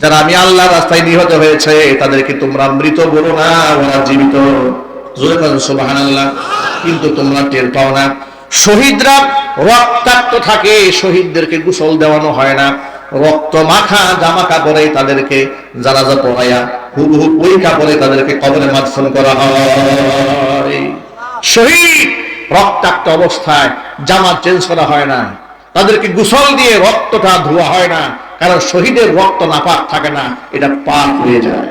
যারা আমি আল্লাহ রাস্তায় নিহত হয়েছে, তাদেরকে তোমরা মৃত বলো না, ওরা জীবিত। কিন্তু তোমরা টের পাও না। শহীদরা রক্তাক্ত থাকে, শহীদদেরকে গুসল দেওয়ানো হয় না। রক্ত মাখা, জামা কাপড়ে তাদেরকে জানাজা পড়াইয়া, হুবহু ওই কাপড়ে তাদেরকে কবরে মাদফন করা হয়। শহীদ রক্তাক্ত অবস্থায়, জামা চেঞ্জ করা হয় না। তাদেরকে গুসল দিয়ে রক্তটা ধোয়া হয় না। কারণ শহীদের রক্ত নাপাক থাকে না, এটা পাক হয়ে যায়।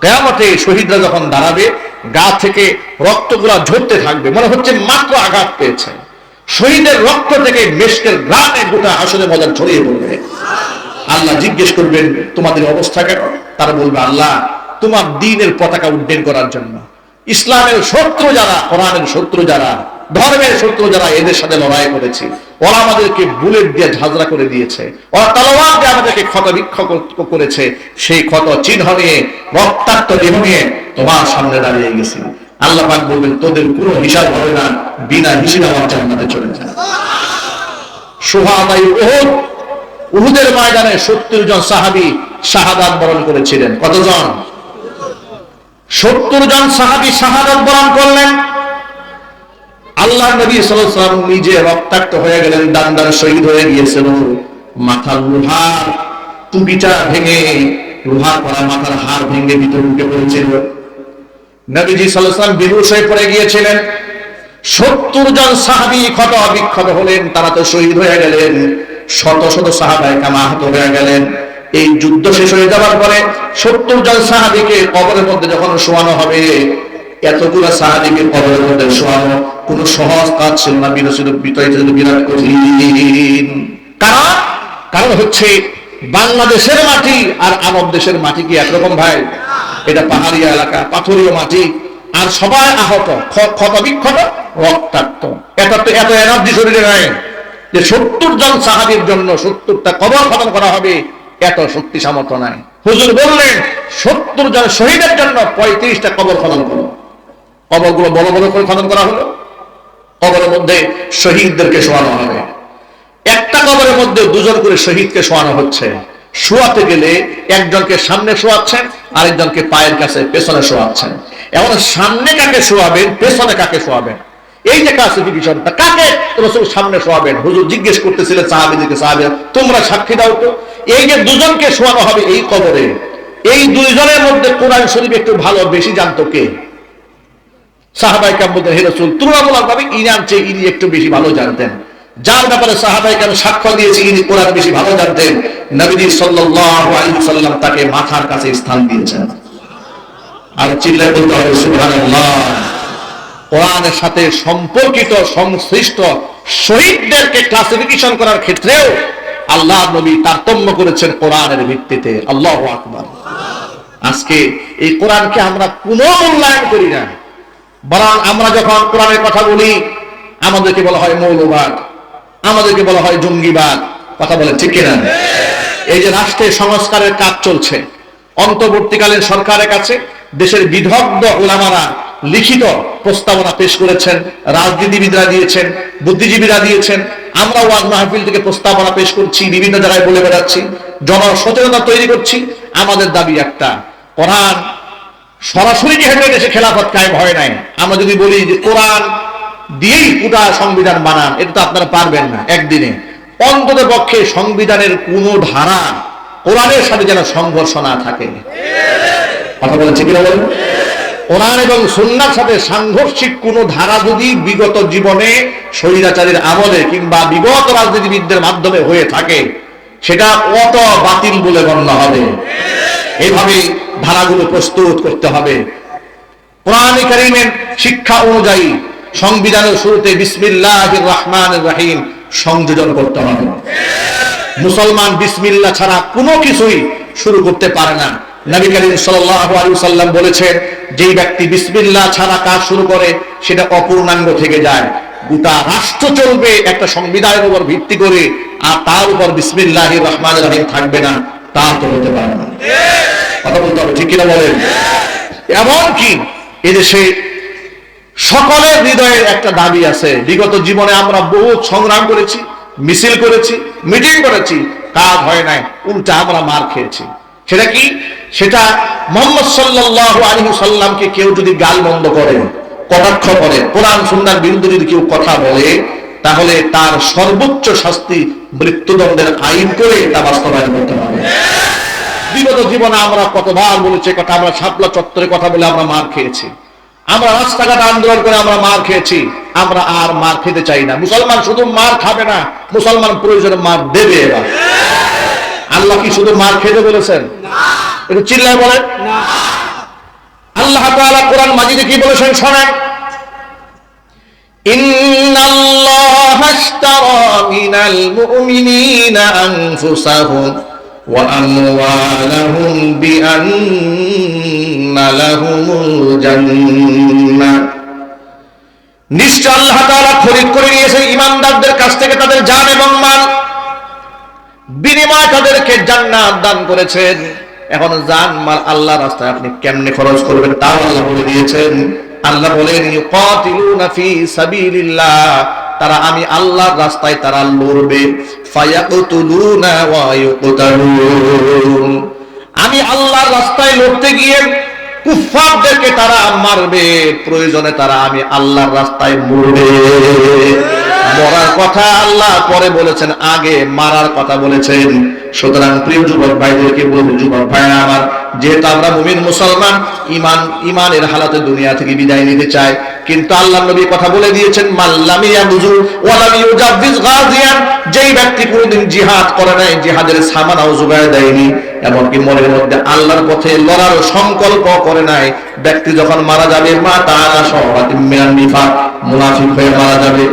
কেয়ামতে শহীদরা যখন দাঁড়াবে, গা থেকে রক্তগুলা ঝরতে থাকবে, মনে হচ্ছে মাত্র আঘাত পেয়েছে। শহীদের রক্ত থেকে মেশকের গ্রামে গোটা আসলে মজার ছড়িয়ে পড়বে। আল্লাহ জিজ্ঞেস করবেন, তোমাদের অবস্থা কেন? তারা বলবে, আল্লাহ, তোমার দিনের পতাকা উড্ডয়ন করার জন্য। ইসলামের শত্রু যারা, কোরআনের শত্রু যারা ধর্মের শত্রু যারা এদের সাথে লড়াই করেছে, ওরা আমাদেরকে বুলেট দিয়ে ঝাঁঝরা করে দিয়েছে। ওরা তলোয়ার দিয়ে আমাদেরকে ক্ষত বিক্ষত করেছে। সেই ক্ষত চিহ্ন নিয়ে, রক্তাক্ত দেহ নিয়ে তোমার সামনে দাঁড়িয়ে গেছি। আল্লাহ পাক বলবেন, তোদের কোনো হিসাব হবে না, বিনা হিসেবে আমার জান্নাতে চলে যায় সোহাদাই উহুদ, উহুদের ময়দানে সত্তর জন সাহাবি শাহাদাত বরণ করেছিলেন। কতজন? সত্তর জন সাহাবি শাহাদাত বরণ করলেন। আল্লাহ নবী সাল্লাম নিজে রক্তাক্ত হয়ে গেলেন দান দান শহীদ হয়ে গিয়েছিল। মাথার লোহার টুপিটা ভেঙে লোহার পরা মাথার হাড় ভেঙে ভিতরে ঢুকে পড়েছিল। নবীজি সাল্লাম বিরুষ হয়ে পড়ে গিয়েছিলেন। সত্তর জন সাহাবি ক্ষত বিক্ষত হলেন, তারা তো শহীদ হয়ে গেলেন। শত শত সাহাবাই কামাহত হয়ে গেলেন। এই যুদ্ধ শেষ হয়ে যাওয়ার পরে সত্তর জন সাহাবিকে কবরের মধ্যে যখন শোয়ানো হবে, এতগুলো সাহাবিকে কবরের মধ্যে শোয়ানো কোন সহজ কাজ ছিল না বিরোচিত বিতরিত ছিল, বিরাট কঠিন। কারণ কারণ হচ্ছে বাংলাদেশের মাটি আর আরব দেশের মাটি কি একরকম ভাই? এটা পাহাড়িয়া এলাকা, পাথরীয় মাটি, আর সবাই আহত ক্ষত বিক্ষত, রক্তাক্ত। এটা তো এত এনার্জি শরীরে নাই যে সত্তর জন সাহাবির জন্য সত্তরটা কবর খতম করা হবে, এত শক্তি সামর্থ্য নাই। হুজুর বললেন, সত্তর জন শহীদের জন্য পঁয়ত্রিশটা কবর খতম করো। কবরগুলো বড় বড় করে খতম করা হলো। কবরের মধ্যে শহীদদেরকে শোয়ানো হবে। একটা কবরের মধ্যে দুজন করে শহীদকে শোয়ানো হচ্ছে। শোয়াতে গেলে একজনকে সামনে শোয়াচ্ছেন, আরেকজনকে পায়ের কাছে, পেছনে শোয়াচ্ছেন। এখন সামনে কাকে শোয়াবেন, পেছনে কাকে শোয়াবেন? এই যে ক্লাসিফিকেশনটা কাকে রসুল সামনে শোয়াবেন? হুজুর জিজ্ঞেস করতেছিলেন সাহাবিদিকে সাহাবি তোমরা সাক্ষী দাও তো। এই যে দুজনকে শোয়ানো হবে এই কবরে, এই দুইজনের মধ্যে কোরআন শরীফ একটু ভালো, বেশি জানতো কে? সাহাবাই কাম বলতেন, হে রসুল তুলনামূলক ভাবে ইনার চেয়ে ইনি একটু বেশি ভালো জানতেন। যার ব্যাপারে সাহাবাই কাম সাক্ষ্য দিয়েছে, ইনি কোরআন বেশি ভালো জানতেন। নবীজি সাল্লাম তাকে মাথার কাছে স্থান দিয়েছেন। আর চিল্লায় বলতে হবে কোরআনের সাথে সম্পর্কিত সংশ্লিষ্ট শহীদদেরকে ক্লাসিফিকেশন করার ক্ষেত্রেও আল্লাহ নবী তারতম্য করেছেন কোরআনের ভিত্তিতে। আল্লাহ আকবার। আজকে এই কোরআনকে আমরা পুনঃ মূল্যায়ন করি না। বরং আমরা যখন কোরআনের কথা বলি, আমাদেরকে বলা হয় মৌলবাদ, আমাদেরকে বলা হয় জঙ্গিবাদ। কথা বলে ঠিক কিনা? এই যে রাষ্ট্রের সংস্কারের কাজ চলছে, অন্তর্বর্তীকালীন সরকারের কাছে দেশের বিদগ্ধ ওলামারা লিখিত প্রস্তাবনা পেশ করেছেন, রাজনীতিবিদরা দিয়েছেন, বুদ্ধিজীবীরা দিয়েছেন। আমরা ওয়াজ মাহফিল থেকে প্রস্তাবনা পেশ করছি, বিভিন্ন জায়গায় বলে বেড়াচ্ছি জন সচেতনতা তৈরি করছি। আমাদের দাবি একটা, কোরআন সরাসরি যেহেতু দেশে খেলাফত কায়েম হয় নাই। আমরা যদি বলি যে কোরআন দিয়েই পুরা সংবিধান বানান, এটা তো আপনারা পারবেন না একদিনে। অন্তত পক্ষে সংবিধানের কোন ধারা কোরআনের সাথে যেন সংঘর্ষ না থাকে। কথা বলেছে কিনা বলেন? কোরআন এবং সুন্নার সাথে সাংঘর্ষিক কোন ধারা যদি বিগত জীবনে স্বৈরাচারীর আমলে কিংবা বিগত রাজনীতিবিদদের মাধ্যমে হয়ে থাকে, সেটা অত বাতিল বলে গণ্য হবে। এইভাবে ধারাগুলো প্রস্তুত করতে হবে। কারিমের শিক্ষা অনুযায়ী সংবিধানের শুরুতে বিসমিল্লাহ রহমান রাহিম সংযোজন করতে হবে। মুসলমান বিসমিল্লাহ ছাড়া কোনো কিছুই শুরু করতে পারে না। নবী করিম সাল্লাম বলেছেন, যেই ব্যক্তি বিসমিল্লাহ ছাড়া কাজ শুরু করে, সেটা অপূর্ণাঙ্গ থেকে যায়। গোটা রাষ্ট্র চলবে একটা সংবিধানের উপর ভিত্তি করে, আর তার উপর বিসমিল্লাহ রহমান রাহিম থাকবে না। তা তো হতে পারে না। কথা বলতে হবে, ঠিক কিনা বলেন? এমনকি এদেশে সকলের হৃদয়ের একটা দাবি আছে। বিগত জীবনে আমরা বহু সংগ্রাম করেছি, মিছিল করেছি, মিটিং করেছি, কাজ হয় নাই, উল্টা আমরা মার খেয়েছি। সেটা কি? সেটা মোহাম্মদ সাল্লাহ আলী সাল্লামকে কেউ যদি গাল বন্ধ করে, কটাক্ষ করে, কোরআন সুন্দর বিরুদ্ধে যদি কেউ কথা বলে, তাহলে তার সর্বোচ্চ শাস্তি মৃত্যুদণ্ডের আইন করে তা বাস্তবায়ন করতে হবে। বিগত জীবনে আমরা কতবার বলেছি এ কথা আমরা শাপলা চত্বরে কথা বলে আমরা মার খেয়েছি আমরা রাস্তাঘাট আন্দোলন করে আমরা মার খেয়েছি আমরা আর মার খেতে চাই না মুসলমান শুধু মার খাবে না মুসলমান প্রয়োজনে মার দেবে এবার আল্লাহ কি শুধু মার খেতে বলেছেন একটু চিল্লায় বলেন আল্লাহ তাআলা কোরআন মাজিদে কি বলেছেন শোনেন إن الله اشترى من المؤمنين أنفسهم وأموالهم بأن لهم الجنة নিশ্চয় আল্লাহ তাআলা খরিদ করে নিয়েছেন ইমানদারদের কাছ থেকে তাদের জান এবং মাল বিনিময় তাদেরকে জান্নাত দান করেছেন এখন জান মাল আল্লাহ রাস্তায় আপনি কেমনে খরচ করবেন তাও আল্লাহ বলে দিয়েছেন আল্লাহ বলেন ইউকাতিলুনা ফি সাবিলিল্লাহ তারা আমি আল্লাহর রাস্তায় তারা লড়বে। আমি আল্লাহর রাস্তায় লড়তে গিয়ে কুফফারদেরকে তারা মারবে, প্রয়োজনে তারা আমি আল্লাহর রাস্তায় মরবে। মরার কথা আল্লাহ পরে বলেছেন, আগে মারার কথা বলেছেন। সুতরাং প্রিয় যুবক ভাইদেরকে বলব, যুবক আমার, যেহেতু আমরা মুমিন মুসলমান ইমান ইমানের হালাতে দুনিয়া থেকে বিদায় নিতে চাই কিন্তু আল্লাহ নবী কথা বলে দিয়েছেন যেই ব্যক্তি কোনোদিন জিহাদ করে নাই, জিহাদের সামানাও জোগাড় দেয়নি, এমনকি মনের মধ্যে আল্লাহর পথে লড়ার সংকল্প করে নাই। ব্যক্তি যখন মারা যাবে, মা মিনান নিফাক, মুনাফিক হয়ে মারা যাবে।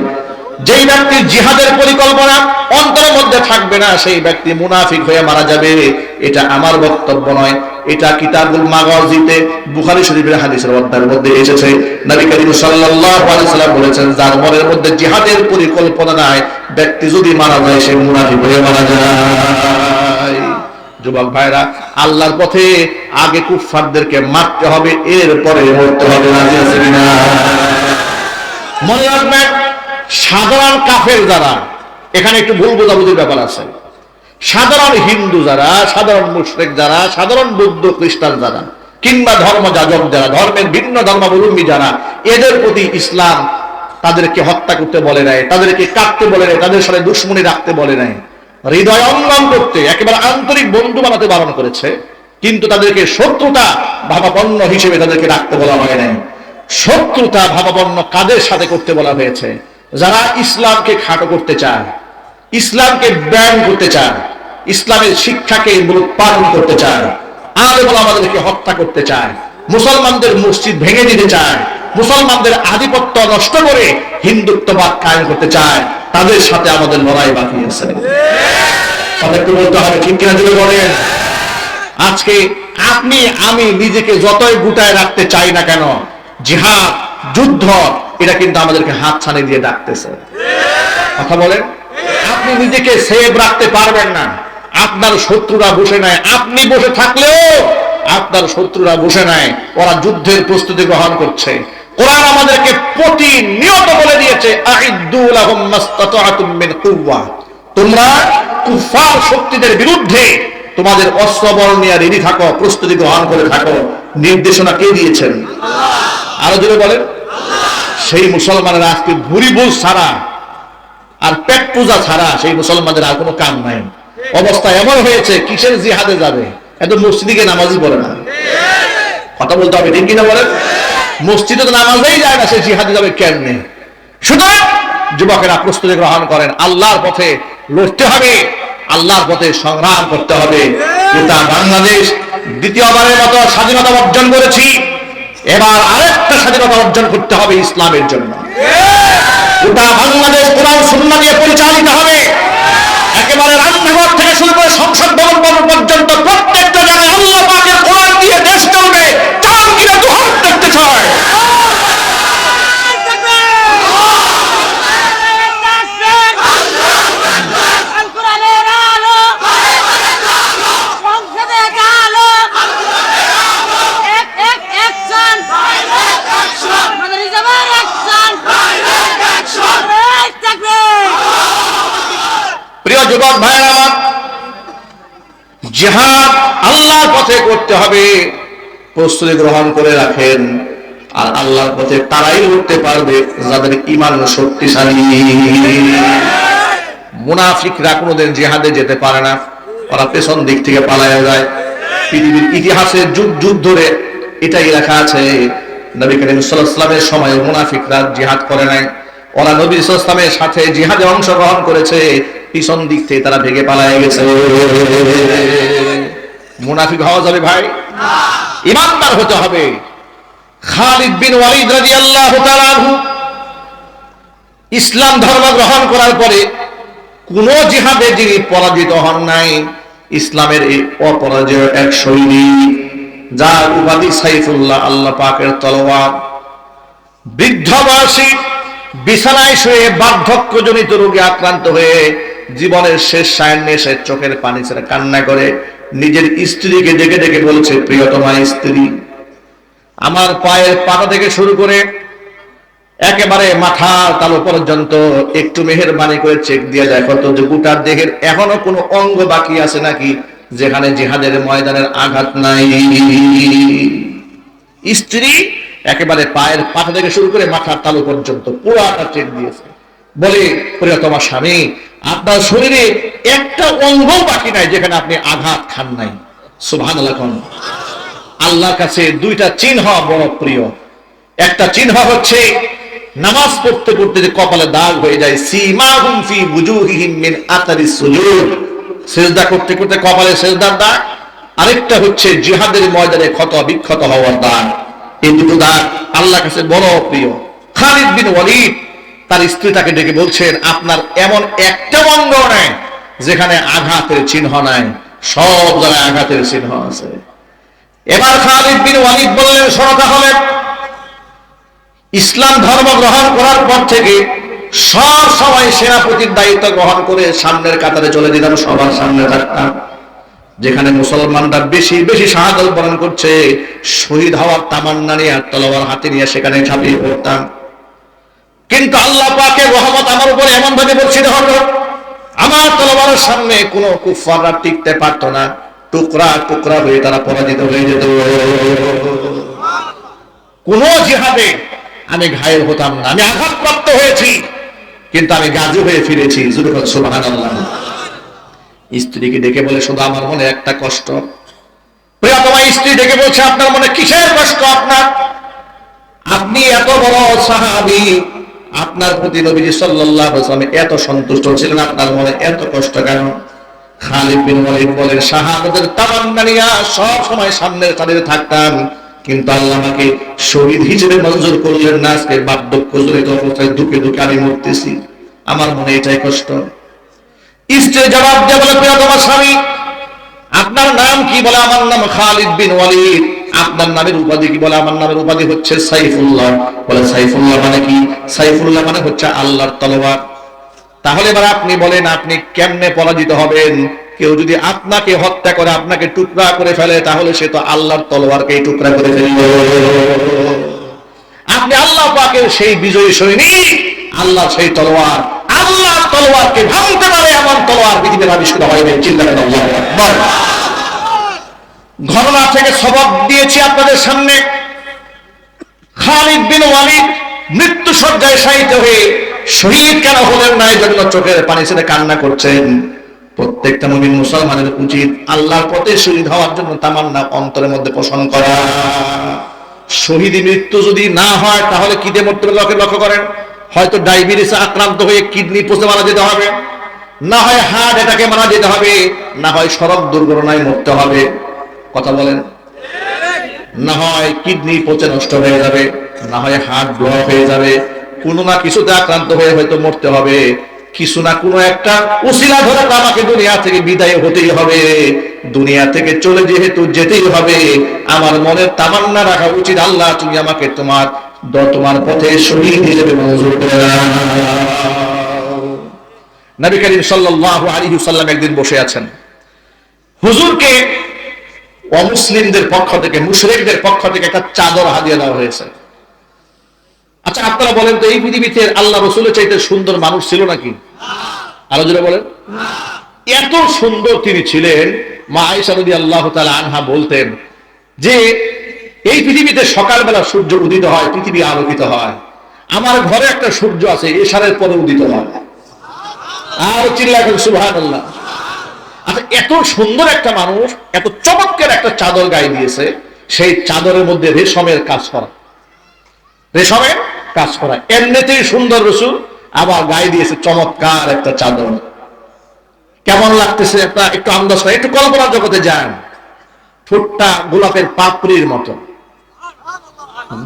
যেই ব্যক্তির জিহাদের পরিকল্পনা অন্তরের মধ্যে থাকবে না, সেই ব্যক্তি মুনাফিক হয়ে মারা যাবে। এটা আমার বক্তব্য নয়। এটা কিতাবুল মাগাজিতে বুখারী শরীফের হাদিসের অধ্যায়ের মধ্যে এসেছে। নবী করিম সাল্লাল্লাহু আলাইহি সাল্লাম বলেছেন, যার মনের মধ্যে জিহাদের পরিকল্পনা নাই, ব্যক্তি যদি মারা যায়, সে মুনাফিক হয়ে মারা যায়। যুবক ভাইরা, আল্লাহর পথে আগে কুফফারদেরকে মারতে হবে, এরপরে মরতে হবে, রাজি আছে কিনা? মনে রাখবেন, সাধারণ কাফের যারা, এখানে একটু ভুল বোঝাবুঝির ব্যাপার আছে। সাধারণ হিন্দু যারা, সাধারণ মুশরিক যারা, সাধারণ বৌদ্ধ খ্রিস্টান যারা, কিংবা ধর্ম যাজক যারা, ধর্মের ভিন্ন ধর্মাবলম্বী যারা, এদের প্রতি ইসলাম তাদেরকে হত্যা করতে বলে নাই, তাদেরকে কাটতে বলে নাই, তাদের সাথে দুশ্মনী রাখতে বলে নাই। হৃদয় অঙ্গন করতে, একেবারে আন্তরিক বন্ধু বানাতে বারণ করেছে, কিন্তু তাদেরকে শত্রুতা ভাবাপন্ন হিসেবে তাদেরকে রাখতে বলা হয় নাই। শত্রুতা ভাবাপন্ন কাদের সাথে করতে বলা হয়েছে? যারা ইসলামকে খাটো করতে চায় ইসলামকে ব্যান করতে চায় ইসলামের শিক্ষাকে পালন করতে চায় আলেম আমাদেরকে হত্যা করতে চায় মুসলমানদের মসজিদ ভেঙে দিতে চায় মুসলমানদের আধিপত্য নষ্ট করে হিন্দুত্ববাদ কায়েম করতে চায় তাদের সাথে আমাদের লড়াই বাকি আছে। তাদেরকে বলতে হবে, ঠিক কিনা দিলে বলেন? আজকে আপনি, আমি নিজেকে যতই গুটায় রাখতে চাই না কেন, জিহাদ, যুদ্ধ, এটা কিন্তু আমাদেরকে হাত ছানি দিয়ে ডাকতেছে। কথা বলেন? আপনি নিজেকে সেভ রাখতে পারবেন না। আপনার শত্রুরা বসে নাই আপনি বসে থাকলেও আপনার শত্রুরা বসে নাই ওরা যুদ্ধের প্রস্তুতি গ্রহণ করছে। কোরআন আমাদেরকে প্রতিনিয়ত বলে দিয়েছে তোমরা কুফার শক্তিদের বিরুদ্ধে তোমাদের অস্ত্রবল নিয়ে রেডি থাকো, প্রস্তুতি গ্রহণ করে থাকো। নির্দেশনা কে দিয়েছেন? আরও জোরে বলেন। সেই মুসলমানের আজকে ভুরি ছাড়া আর পেট পূজা ছাড়া সেই মুসলমানদের আর কোনো কাম নাই। অবস্থা এমন হয়েছে, কিসের জিহাদে যাবে? এত মসজিদে নামাজই পড়ে না। কথা বলতে হবে, ঠিক কিনা বলেন? মসজিদে তো নামাজেই যায় না, সে জিহাদে যাবে কেমনে? সুতরাং যুবকেরা প্রস্তুতি গ্রহণ করেন, আল্লাহর পথে লড়তে হবে, আল্লাহর পথে সংগ্রাম করতে হবে। গোটা বাংলাদেশ, দ্বিতীয়বারের মতো স্বাধীনতা অর্জন করেছি। এবার আরেকটা স্বাধীনতা অর্জন করতে হবে ইসলামের জন্য। গোটা বাংলাদেশ কোরআন সুন্না দিয়ে পরিচালিত হবে। একেবারে রান্নাঘর থেকে শুরু করে সংসদ ভবন পর্যন্ত প্রত্যেকটা জায়গায় আল্লাহ পাকের কোরআন দিয়ে দেশ চলবে চান কিনা দু হাত দেখতে চায় আল-কোরআনের আলো সংসদের আলো এক এক অ্যাকশন আমাদের রিজার্ভার অ্যাকশন এই থাকবে প্রিয় যুবক ভাইয়ের আমার জিহাদ আল্লাহর পথে করতে হবে। প্রস্তুতি গ্রহণ করে রাখেন। আর আল্লাহর পথে তারাই উঠতে পারবে, যাদের ইমান শক্তিশালী। মুনাফিকরা কোনোদিন জেহাদে যেতে পারে না। ওরা পেছন দিক থেকে পালায়া যায়। পৃথিবীর ইতিহাসে যুগ যুগ ধরে এটাই লেখা আছে। নবী করিম সাল্লামের সময় মুনাফিকরা জিহাদ করে নাই। ওরা নবী সাথে জিহাদে অংশগ্রহণ করেছে। পিছন দিক থেকে তারা ভেগে পালায় গেছে। মুনাফিক হওয়া যাবে ভাই? ইমানদার হতে হবে। খালিদ বিন ওয়ালিদ রাদিয়াল্লাহু তাআলা ইসলাম ধর্ম গ্রহণ করার পরে কোন জিহাদে যিনি পরাজিত হন নাই, ইসলামের এই অপরাজয় এক সৈনিক যার উপাধি সাইফুল্লাহ আল্লাহ পাকের তলোয়ার। বৃদ্ধ বয়সী বিছানায় শুয়ে বার্ধক্যজনিত রোগে আক্রান্ত হয়ে জীবনের শেষ সায়নে সে চোখের পানি ছেড়ে কান্না করে, নিজের স্ত্রীকে ডেকে ডেকে বলছে, প্রিয়তমা স্ত্রী, আমার পায়ের পাতা থেকে শুরু করে একেবারে মাথার তালু পর্যন্ত একটু মেহেরবানি করে চেক দিয়ে দেখো তো যে গোটার দেহের এখনও কোনো অঙ্গ বাকি আছে নাকি যেখানে জিহাদের ময়দানের আঘাত নাই? স্ত্রী একেবারে পায়ের পাতা থেকে শুরু করে মাথার তালু পর্যন্ত পুরাটা চেক দিয়েছে। বলে, প্রিয়তমা স্বামী আপনার শরীরে একটা অঙ্গ বাকি নাই যেখানে আপনি আঘাত খান নাই। সুভান আল্লাহর কাছে দুইটা চিহ্ন বড় প্রিয়। একটা চিহ্ন হচ্ছে, নামাজ পড়তে পড়তে যে কপালে দাগ হয়ে যায় সীমাহুম ফি বুজুহিহিম মিন আতারিস সুজুদ। সেজদা করতে করতে কপালে সেজদার দাগ। আরেকটা হচ্ছে, জিহাদের ময়দানে ক্ষত বিক্ষত হওয়ার দাগ। এই দুটো দাগ আল্লাহর কাছে বড় প্রিয়। খালিদ বিন ওয়ালিদ তার স্ত্রী তাকে ডেকে বলছেন, আপনার এমন একটা অঙ্গ নাই যেখানে আঘাতের চিহ্ন নাই, সব জায়গায় আঘাতের চিহ্ন আছে। এবার খালিদ বিন ওয়ালিদ বললেন, শোনো তাহলে, ইসলাম ধর্ম গ্রহণ করার পর থেকে সব সময় সেনাপতির দায়িত্ব গ্রহণ করে সামনের কাতারে চলে যেতাম, সবার সামনে থাকতাম। যেখানে মুসলমানরা বেশি বেশি সাহায্য বরণ করছে, শহীদ হওয়ার তামান্না নিয়ে আর তলোয়ার হাতে নিয়ে সেখানে ঝাঁপিয়ে পড়তাম। কিন্তু আল্লাহ পাকে রহমত আমার উপরে এমন ভাবে বর্ষিত হলো আমার তলোয়ারের সামনে কোনো কুফাররা টিকতে পারতো না। টুকরা টুকরা হয়ে তারা পরাজিত হয়ে যেত। কোন জিহাদে আমি ঘায়েল হতাম না, আমি আঘাতপ্রাপ্ত হয়েছি, কিন্তু আমি গাজু হয়ে ফিরেছি স্ত্রীকে ডেকে বলে, শুধু আমার মনে একটা কষ্ট। প্রিয়তমা, স্ত্রী ডেকে বলছে, আপনার মনে কিসের কষ্ট আপনার? আপনি এত বড় সাহাবি আপনার প্রতি নবীজি সাল্লাল্লাহু আলাইহি ওয়াসাল্লাম এত সন্তুষ্ট ছিলেন, আপনার মনে এত কষ্ট কেন? খালিদ বিন ওয়ালিদ বলেন, শাহাদাতের তামান্না সব সময় সামনের সারিতে থাকতাম, কিন্তু আল্লাহ আমাকে শহীদ হিসেবে মঞ্জুর করলেন না, আজকে বার্ধক্য জড়িত অবস্থায় দুঃখে দুঃখে আমি মরতেছি। আমার মনে এটাই কষ্ট। স্ত্রী জবাব দিয়ে বলে তোমার স্বামী, আপনার নাম কি বলে? আমার নাম খালিদ বিন ওয়ালিদ। আপনার নামের উপাধি কি? বলে, আমার নামের উপাধি হচ্ছে সাইফুল্লাহ। বলে, সাইফুল্লাহ মানে কি? সাইফুল্লাহ মানে হচ্ছে আল্লাহর তলোয়ার। তাহলে এবার আপনি বলেন, আপনি কেমনে পরাজিত হবেন? কেউ যদি আপনাকে হত্যা করে, আপনাকে টুকরা করে ফেলে, তাহলে সে তো আল্লাহর তলোয়ারকে টুকরা করে ফেলবে। আপনি আল্লাহ পাকের সেই বিজয়ী সৈনিক আল্লাহ সেই তলোয়ার। আল্লাহর তলোয়ারকে ভাঙতে পারে, এমন তলোয়ার পৃথিবীর আবিষ্কৃত হয়নি। চিন্তা করেন আল্লাহু। ঘটনা থেকে সবক দিয়েছি আপনাদের সামনে। খালিদ বিন ওয়ালিদ মৃত্যু সজ্জায় শায়িত হয়ে শহীদ কেন হলেন না এই জন্য চোখের পানি ছেড়ে কান্না করছেন। প্রত্যেকটা মুমিন মুসলমানের উচিত আল্লাহর পথে শহীদ হওয়ার জন্য তামান্না অন্তরের মধ্যে পোষণ করা। শহীদ মৃত্যু যদি না হয়, তাহলে কি দিয়ে মরতে লক্ষ্য লক্ষ্য করেন? হয়তো ডায়াবেটিস আক্রান্ত হয়ে কিডনি পচে মারা যেতে হবে। না হয় হার্ট এটাকে মারা যেতে হবে, না হয় সড়ক দুর্ঘটনায় মরতে হবে। কথা বলেন। না হয় কিডনি পচে নষ্ট হয়ে যাবে, না হয় হার্ট ব্লক হয়ে যাবে, কোনো না কিছুতে আক্রান্ত হয়ে হয়তো মরতে হবে, কিছু না কোনো একটা উসিলা ধরে আমাকে দুনিয়া থেকে বিদায় হতেই হবে, দুনিয়া থেকে চলে যেহেতু যেতেই হবে, আমার মনে তামান্না রাখা উচিত, আল্লাহ তুমি আমাকে তোমার তোমার পথে শহীদ হিসেবে মঞ্জুর নবী করিম সাল্লাল্লাহু আলাইহি সাল্লাম একদিন বসে আছেন। হুজুরকে অমুসলিমদের পক্ষ থেকে, মুশরিকদের পক্ষ থেকে একটা চাদর হাদিয়া দেওয়া হয়েছে। আচ্ছা আপনারা বলেন তো, এই পৃথিবীতে আল্লাহ রসুলের চাইতে সুন্দর মানুষ ছিল নাকি? আরও জোরে বলেন। এত সুন্দর তিনি ছিলেন, মা আয়েশা রাদিয়াল্লাহু তাআলা আনহা বলতেন যে, এই পৃথিবীতে সকালবেলা সূর্য উদিত হয়, পৃথিবী আলোকিত হয়। আমার ঘরে একটা সূর্য আছে, এশারের পরে উদিত হয়। আর চিল্লা করে সুবহানাল্লাহ। এত সুন্দর একটা মানুষ, এত চমৎকার একটা চাদর গায়ে দিয়েছে, সেই চাদরের মধ্যে রেশমের কাজ করা। রেশমের কাজ করা। এমনিতেই সুন্দর রসুল আবার গায়ে দিয়েছে চমৎকার একটা চাদর। কেমন লাগতেছে একটা একটু আন্দাজ করে একটু কল্পনা জগতে যান। ঠোঁটটা গোলাপের পাপড়ির মতো।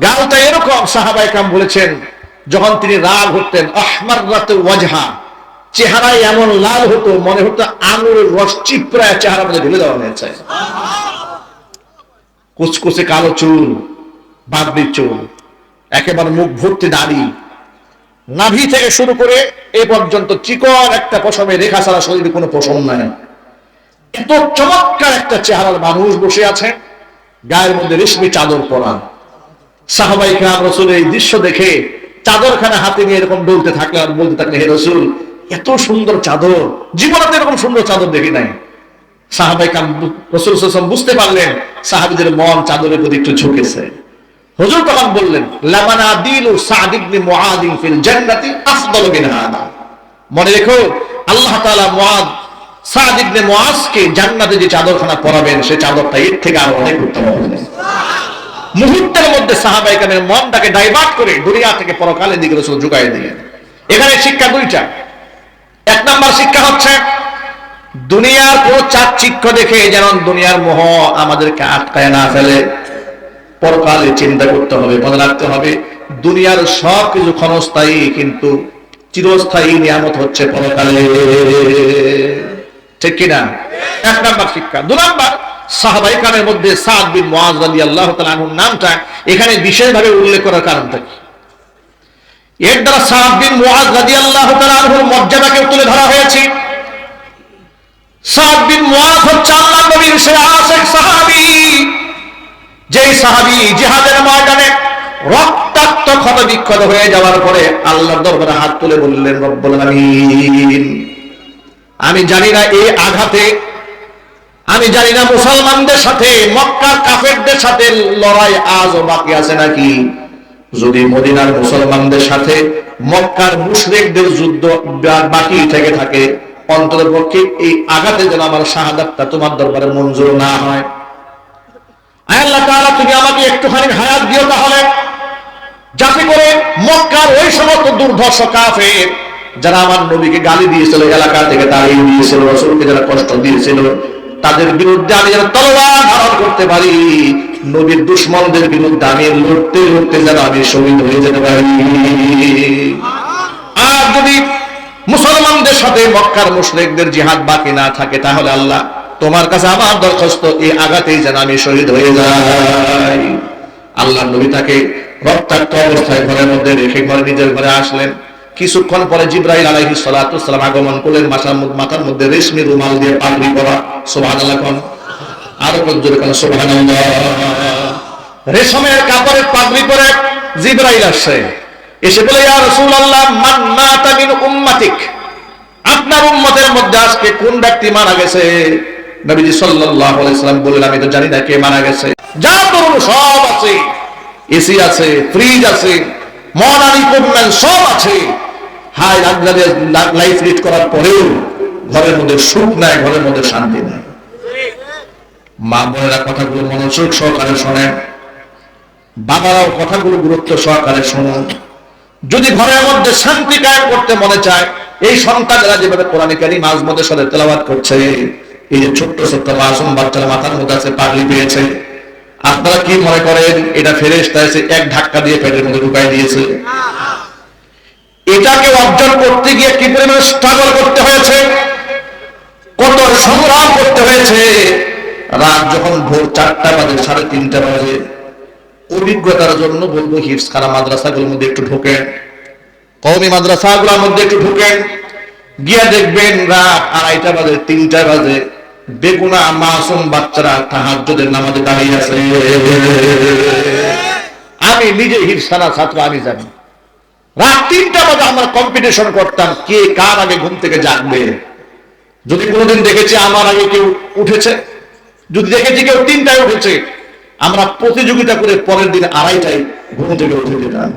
গালটা এরকম সাহাবাই কাম বলেছেন, যখন তিনি রাগ হতেন আহমার রাতে ওয়াজহা চেহারায় এমন লাল হতো, মনে হতো আঙুরের রস চিপড়ায় চেহারা মধ্যে ঢেলে দেওয়া হয়েছে। কুচকুচে কালো চুল বাগদির চুল, একেবারে মুখ ভর্তি দাড়ি। নাভি থেকে শুরু করে এ পর্যন্ত চিকন একটা পশমে রেখা ছাড়া শরীরে কোনো পশম নাই। এত চমৎকার একটা চেহারার মানুষ বসে আছে, গায়ের মধ্যে রেশমি চাদর পরা। সাহাবাই খান রসুল এই দৃশ্য দেখে চাদরখানা হাতে নিয়ে এরকম ডলতে থাকলে আর বলতে থাকলে, হে রসুল এত সুন্দর চাদর। জীবনে তো এরকম সুন্দর চাদর দেখি নাই। সাহাবাই কাম রসুল বুঝতে পারলেন, সাহাবিদের মন চাদরের প্রতি একটু ঝুঁকেছে। হুজুর বললেন, লামানা দিলু মিন রেখো, আল্লাহ জান্নাতে যে চাদরখানা পরাবেন সেই চাদরটা এর থেকে আরও অনেক উত্তম হবে। মুহূর্তের মধ্যে সাহাবাই কামের মনটাকে ডাইভার্ট করে দুনিয়া থেকে পরকালের দিকে রসুল ঝুঁকাই দিলেন। এখানে শিক্ষা দুইটা। এক নম্বর শিক্ষা হচ্ছে, দুনিয়ার কোন চাকচিক্য দেখে যেন দুনিয়ার মোহ আমাদেরকে আটকায় না ফেলে। পরকালে চিন্তা করতে হবে, মনে রাখতে হবে, দুনিয়ার সব কিছু ক্ষণস্থায়ী, কিন্তু চিরস্থায়ী নিয়ামত হচ্ছে পরকালে। ঠিক কিনা? এক নাম্বার শিক্ষা। দু নাম্বার, সাহাবাই কামের মধ্যে সাদ বিন মুআজ রাদিয়াল্লাহু তাআলা আনহুর নামটা এখানে বিশেষভাবে উল্লেখ করার কারণটা কি এর দ্বারা সাদ বিন মুআজ রাদিয়াল্লাহু তাআলা মর্যাদাকে তুলে ধরা হয়েছে। সাদ বিন মুআজ হচ্ছে আল্লাহর নবীর সাহাবী। যেই সাহাবী জিহাদের ময়দানে রক্তাক্ত ক্ষত বিক্ষত হয়ে যাওয়ার পরে আল্লাহর দরবারে হাত তুলে বললেন, রব্বুল আলামিন। আমি জানি না এই আঘাতে, আমি জানি না মুসলমানদের সাথে, মক্কার কাফেরদের সাথে লড়াই আজও বাকি আছে নাকি। যদি মদিনার মুসলমানদের সাথে মক্কার মুশরিকদের যুদ্ধ বাকি থেকে থাকে অন্তত পক্ষে এই আঘাতে যেন আমার শাহাদাতটা তোমার দরবারে মঞ্জুর না হয়। যারা আমার নবীকে গালি দিয়েছিল, এলাকা থেকে তাড়িয়ে দিয়েছিল যারা কষ্ট দিয়েছিল তাদের বিরুদ্ধে আমি যেন তলোয়ার ধারণ করতে পারি। নবীর দুশ্মনদের বিরুদ্ধে আমি লড়তে লড়তে যেন আমি শহীদ হয়ে যেতে পারি। আর যদি মুসলমানদের সাথে মক্কার মুশরিকদের জিহাদ বাকি না থাকে, তাহলে আল্লাহ তোমার কাছে আমার দরখাস্ত এই আঘাতেই যেন আমি শহীদ হয়ে যাই। আল্লাহ নবী তাকে রক্তাক্ত অবস্থায় ঘরের মধ্যে রেখে ঘরে নিজের ঘরে আসলেন। কিছুক্ষণ পরে জিব্রাইল আলাইহিস সালাতু সালাম আগমন করলেন, মাথার মাথার মধ্যে রেশমি রুমাল দিয়ে পাগড়ি পরা। সুবহানাল্লাহ কোন। আরও জোরে কোন, সুবহানাল্লাহ। রেশমের কাপড়ের পাগড়ি পরে জিব্রাইল আসছে। এসে বলে, ইয়া রাসূলুল্লাহ, মান মাতা মিন উম্মাতিক? আপনার উম্মতের মধ্যে আজকে কোন ব্যক্তি মারা গেছে? নবীজি সাল্লাল্লাহু আলাইহি সাল্লাম বললেন, আমি তো জানি না কে মারা গেছে। যা তরুণ সব আছে। এসি আছে, ফ্রিজ আছে মডার্ন ইকুইপমেন্ট সব আছে। হাই লাক্সারি লাইফ লিড করার পরেও ঘরের মধ্যে সুখ নাই, ঘরের মধ্যে শান্তি নাই। মা বোনেরা কথাগুলো মনোযোগ সহকারে শোনেন। বাবারাও কথাগুলো গুরুত্ব সহকারে শুনুন। যদি ঘরের মধ্যে শান্তি কায়েম করতে মনে চায়, এই সন্তানেরা যেভাবে কোরআন কারিম আজমতের সাথে তেলাওয়াত করছে, এই যে ছোট্ট ছোট্ট মাসুম বাচ্চারা মাথার মধ্যে আছে, পাগড়ি পেয়েছে, আপনারা কি মনে করেন, এটা ফেরেস্তা এসে এক ধাক্কা দিয়ে পেটের মধ্যে ঢুকাই দিয়েছে? এটাকে অর্জন করতে গিয়ে কি পরিমাণে স্ট্রাগল করতে হয়েছে? কত সংগ্রাম করতে হয়েছে? রাত যখন ভোর চারটা বাজে, সাড়ে তিনটা বাজে, অভিজ্ঞতার জন্য বলব হিফসখানা মাদ্রাসাগুলোর মধ্যে একটু ঢোকেন। কওমি মাদ্রাসাগুলোর মধ্যে একটু ঢোকেন। গিয়া দেখবেন রাত আড়াইটা বাজে, তিনটা বাজে। বেগুনা মাসুম বাচ্চারা তাহাজ্জুদের নামাজে দাঁড়িয়ে আছে। আমি নিজে হিফসানা ছাত্র, আমি জানি। রাত তিনটা বাজে আমরা কম্পিটিশন করতাম, কে কার আগে ঘুম থেকে জাগবে। যদি কোনোদিন দেখেছি আমার আগে কেউ উঠেছে, যদি দেখেছি কেউ তিনটায় উঠেছে, আমরা প্রতিযোগিতা করে পরের দিন আড়াইটায় ঘুম থেকে উঠে যেতাম।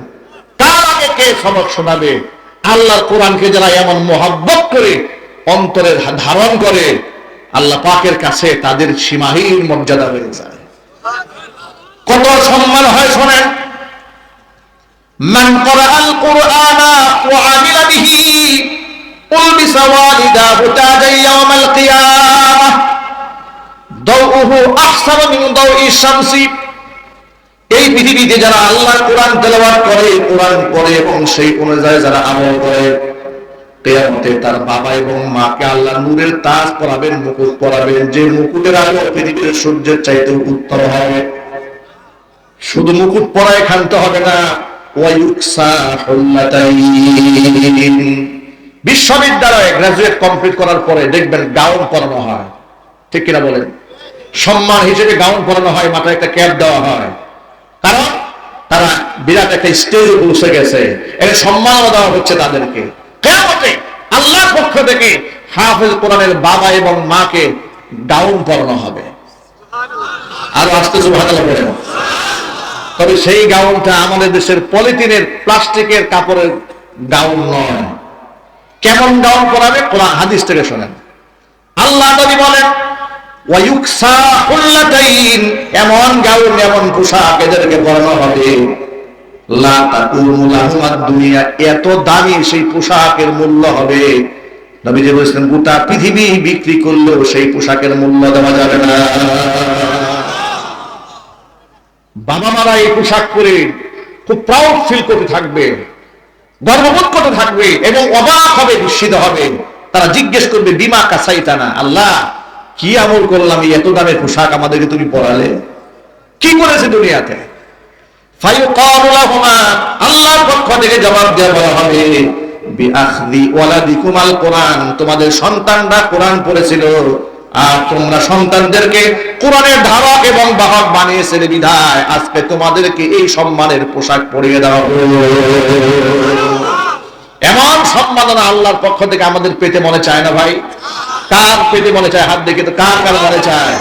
তার আগে কে সবক শোনাবে? আল্লাহ কোরআনকে যারা এমন মহাব্বত করে অন্তরে ধারণ করে, আল্লাহ পাকের কাছে তাদের সীমাহীন মর্যাদা হয়ে যায়। কত সম্মান হয় শোনেন। মান করা আল القرآن وعمل به ألبس والداه تاجا يوم القيامة ضوءه أحسن من ضوء الشمس এই পৃথিবীতে যারা আল্লাহর কোরআন তেলাওয়াত করে কোরআন পড়ে এবং সেই অনুযায়ী যারা আমল করে কেয়ামতে তার বাবা এবং মাকে আল্লাহ নূরের তাজ পরাবেন মুকুট পরাবেন যে মুকুটের আলো পৃথিবীর সূর্যের চাইতে উত্তম হবে শুধু মুকুট পরায় খানতে হবে না ওয়ায়ুকসা হুল্লাতাইন। বিশ্ববিদ্যালয়ে গ্রাজুয়েট কমপ্লিট করার পরে দেখবেন গাউন পরানো হয়। ঠিক কিনা বলেন? সম্মান হিসেবে গাউন পরানো হয়, মাথায় একটা ক্যাপ দেওয়া হয়। কারণ তারা বিরাট একটা স্টেজে পৌঁছে গেছে। এটা সম্মান দেওয়া হচ্ছে তাদেরকে। কেমতে আল্লাহর পক্ষ থেকে হাফেজ কোরআনের বাবা এবং মাকে গাউন পরানো হবে। আর আসতে বলেন। তবে সেই গাউনটা আমাদের দেশের পলিথিনের, প্লাস্টিকের কাপড়ের গাউন নয়। কেমন গাউন পরাবে? কোরআন হাদিস থেকে শোনেন। আল্লাহ নবী বলেন এমন গাউন, এমন পোশাক এদেরকে পরানো হবে। দুনিয়া এত দামি সেই পোশাকের মূল্য হবে। নবীজি বলেছেন, গোটা পৃথিবী বিক্রি করলেও সেই পোশাকের মূল্য দেওয়া যাবে না। বাবা মারা এই পোশাক পরে খুব প্রাউড ফিল করতে থাকবে, গর্ববোধ করতে থাকবে এবং অবাক হবে বিস্মিত হবে। তারা জিজ্ঞেস করবে, বিমা কাসাইতানা? আল্লাহ, কি আমল করলাম, এই এত দামের পোশাক আমাদেরকে তুমি পরালে? কি করেছে দুনিয়াতে? আল্লাহর পক্ষ থেকে জবাব দেওয়া হবে তোমাদের সন্তানরা কোরআন পড়েছিল। আর তোমরা সন্তানদেরকে কোরআনের ধারক এবং বাহক বানিয়েছিলে বিধায়। আজকে তোমাদেরকে এই সম্মানের পোশাক পরিয়ে হলো। এমন সম্মাননা আল্লাহর পক্ষ থেকে আমাদের পেতে মনে চায় না ভাই? কার পেতে মনে চায়? হাত দেখে তো কার কার মনে চায়?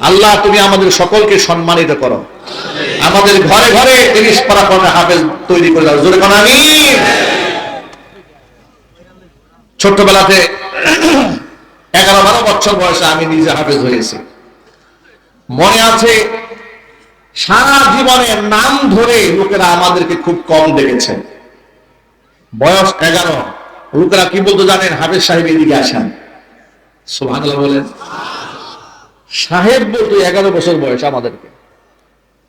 আল্লাহ, তুমি আমাদের সকলকে সম্মানিত করো। আমাদের ঘরে ঘরে তিরিশ পারা পড়া হাফেজ তৈরি করে দাও। জোরে কোন আমি ছোট্টবেলাতে এগারো বারো বছর বয়সে আমি নিজে হাফেজ হয়েছি। মনে আছে, সারা জীবনের নাম ধরে লোকেরা আমাদেরকে খুব কম দেখেছে বয়স এগারো, লোকেরা কি বলতো জানেন? হাফেজ সাহেব এদিকে আসেন। সোহান বলেন। সাহেব বলতো এগারো বছর বয়স আমাদেরকে।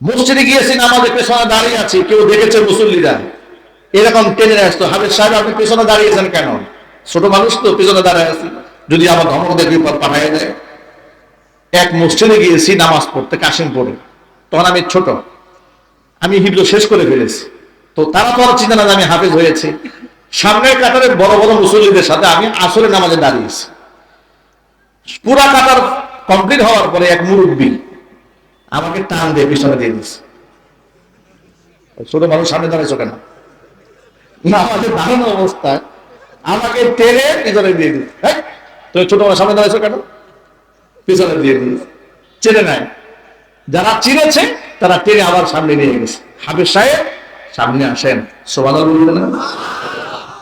মসজিদে গিয়েছেন, আমাদের পেছনে দাঁড়িয়ে আছি। কেউ দেখেছে মুসল্লিরা? এরকম টেনে আসতো। হাফেজ সাহেব, আপনি পেছনে দাঁড়িয়েছেন কেন? ছোট মানুষ তো পেছনে দাঁড়িয়ে আছি। যদি আমার ধমক দেখে পাঠাই দেয়। এক মসজিদে গিয়েছি নামাজ পড়তে কাশিমপুরে তখন আমি ছোট। আমি হিবলো শেষ করে ফেলেছি। তো তারা তো আর চিন্তা না আমি হাফেজ হয়েছি। সামনের কাতারে বড় বড় মুসল্লিদের সাথে আমি আসলে নামাজে দাঁড়িয়েছি। পুরা কাতার কমপ্লিট হওয়ার পরে এক মুরব্বী আমাকে টান দিয়ে পিছনে দিয়ে দিচ্ছে ছোট মানুষ সামনে দাঁড়াইছো কেন? না আমাদের দাঁড়ানো অবস্থায় আমাকে টেনে পিছনে দিয়ে দিচ্ছে হ্যাঁ তো ছোট মানুষ সামনে দাঁড়াইছো কেন? পিছনে দিয়ে দিচ্ছে চেনে নাই। যারা চিনেছে, তারা টেনে আবার সামনে নিয়ে গেছে। হাফিজ সাহেব, সামনে আসেন। সোবাদ বলবেন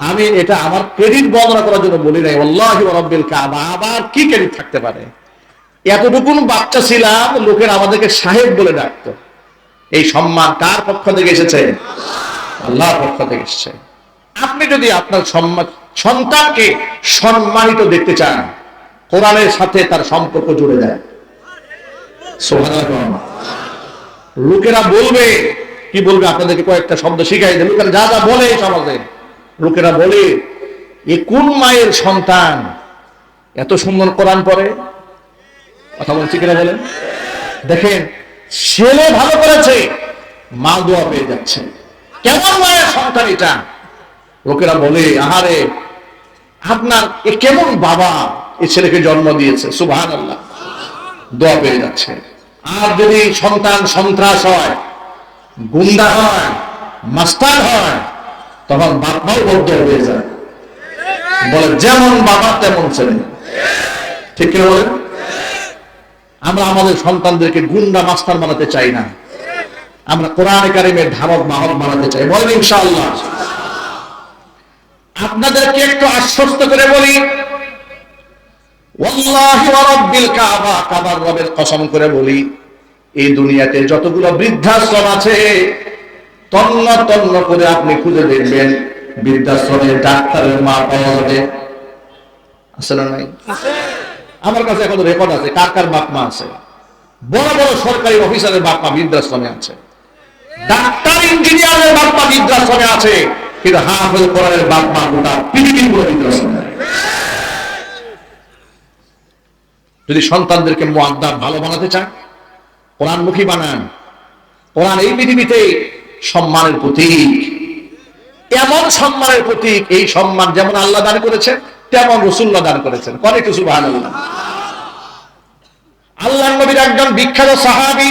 আমি এটা আমার ক্রেডিট বর্ণনা করার জন্য বলি নাই। আল্লাহি রব্বিল কাবা, আবার কি ক্রেডিট থাকতে পারে? এতটুকুন বাচ্চা ছিলাম, লোকের আমাদেরকে সাহেব বলে ডাকতো। এই সম্মান কার পক্ষ থেকে এসেছে? আল্লাহর পক্ষ থেকে এসেছে। আপনি যদি আপনার সম্মান সন্তানকে সম্মানিত দেখতে চান। কোরআনের সাথে তার সম্পর্ক জুড়ে দেয় লোকেরা বলবে, কি বলবে? আপনাদেরকে কয়েকটা শব্দ শিখাই দেবে লোকেরা যা যা বলে সমাজে, লোকেরা বলে, এ কোন মায়ের সন্তান এত সুন্দর কোরআন পড়ে? কথা বলছি কিনা বলেন? দেখেন, ছেলে ভালো করেছে, মা দোয়া পেয়ে যাচ্ছে। কেমন মায়ের সন্তান এটা? লোকেরা বলে, আহারে আপনার এ কেমন বাবা এ ছেলেকে জন্ম দিয়েছে? সুবহান আল্লাহ দোয়া পেয়ে যাচ্ছে। আর যদি সন্তান সন্ত্রাস হয়, গুন্ডা হয়, মাস্টার হয়, তখন বাপমাও বদ্ধ হয়ে যায়। বলে, যেমন বাবা, তেমন ছেলে। ঠিক বলেন? আমরা আমাদের সন্তানদেরকে গুন্ডা, মাস্টার বানাতে চাই না। আমরা কোরআন কারিমের ধারক মাহক বানাতে চাই। বলেন ইনশাআল্লাহ। আপনাদেরকে একটু আশ্বস্ত করে বলি কসম করে বলি, এই দুনিয়াতে যতগুলো বৃদ্ধাশ্রম আছে, তন্ন তন্ন করে আপনি খুঁজে দেখবেন বৃদ্ধাশ্রমে ডাক্তারের মা পাওয়া যাবে। না নাই? আমার কাছে এখন রেকর্ড আছে, কার কার বাপ মা আছে? বড় বড় সরকারি অফিসারের বাপ মা বৃদ্ধাশ্রমে আছে। ডাক্তার, ইঞ্জিনিয়ারের বাপ মা বৃদ্ধাশ্রমে আছে। কিন্তু হাফেজ কোরআনের বাপ মা গোটা পৃথিবীর পুরো বৃদ্ধাশ্রমে যদি সন্তানদেরকে মুআদ্দাব ভালো বানাতে চান কোরআনমুখী বানান। কোরআন এই পৃথিবীতে সম্মানের প্রতীক। এমন সম্মানের প্রতীক, এই সম্মান যেমন আল্লাহ দান করেছেন, তেমন রসুল্লাহ দান করেছেন। কনে কিছু ভালো আল্লাহ নবীর একজন বিখ্যাত সাহাবী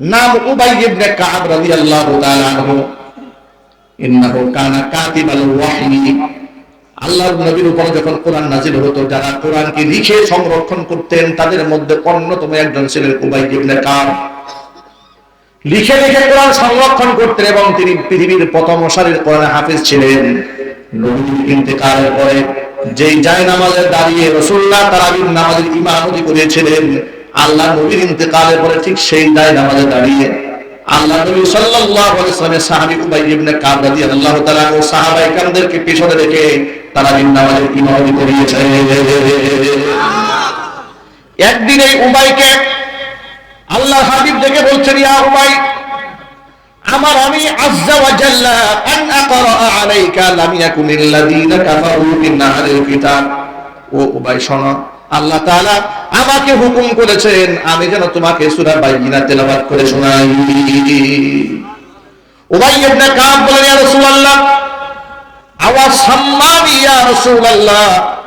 নাম উবাই ইবনে কাব রাদিয়াল্লাহু তাআলা আনহু। নবীর উপর যখন কোরআন হতো, যারা কোরআনকে লিখে সংরক্ষণ করতেন, তাদের মধ্যে অন্যতম একজন ছিলেন উবাই ইবনে লিখে লিখে কোরআন সংরক্ষণ করতেন এবং তিনি পৃথিবীর প্রথম সারির কোরআন হাফিজ ছিলেন। নবীর ইন্তেকালের পরে যেই যায় নামাজে দাঁড়িয়ে রসুল্লাহ নামাজের ইমামতি করেছিলেন আল্লাহ নবীর ইন্তেকালের পরে ঠিক সেই দায় নামাজে দাঁড়িয়ে আল্লাহ নবী সাল্লাল্লাহু আলাইহি ওয়াসাল্লামের সাহাবী উবাই ইবনে কাব রাদিয়াল্লাহু তাআলা ও সাহাবায়ে কেরামদেরকে পিছনে রেখে তারাবির নামাজের ইমামতি করিয়েছেন একদিন এই উবাইকে আল্লাহ হাবিব দেখে বলছেন, ইয়া উবাই, আমার আমি আজ্জা ওয়া জাল্লা আন আকরা আলাইকা লাম ইয়াকুনিল্লাযিনা কাফারু মিন কিতাব। ও উবাই, শোনো আল্লাহ আমাকে হুকুম করেছেন, আমি যেন তোমাকে সূরা করে শোনাই। উবাই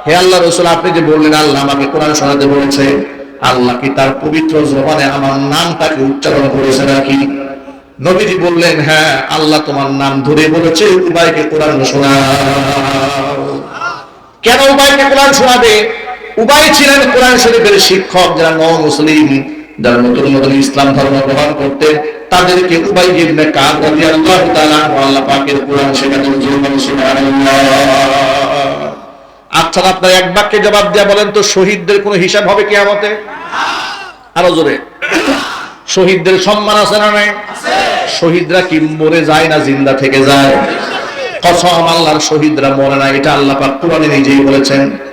হে আল্লাহ আপনি যে বললেন, আল্লাহ আমাকে কোরআন শোনাতে বলেছে। আল্লাহ কি তার পবিত্র জবানে আমার নামটাকে উচ্চারণ করেছে নাকি? নবীজি বললেন হ্যাঁ আল্লাহ তোমার নাম ধরে বলেছে, উবাইকে কোরআন শোনাও। কেন উবাইকে কোরআন শোনাবে? উবাই ছিলেন কোরআন শরীফের শিক্ষক যারা ন মুসলিম, যারা নতুন নতুন ইসলাম ধর্ম গ্রহণ করতে তাদেরকে উবাই কোরআন শেখানোর আচ্ছা আপনার এক বাক্যে জবাব দেয়া বলেন তো, শহীদদের কোনো হিসাব হবে কিয়ামতে? আরও জোরে। শহীদদের সম্মান আছে না নাই? শহীদরা কি মরে যায় না জিন্দা থেকে যায়? কসম আল্লাহর শহীদরা মরে না, এটা আল্লাহ পাক কোরআনে নিজেই বলেছেন।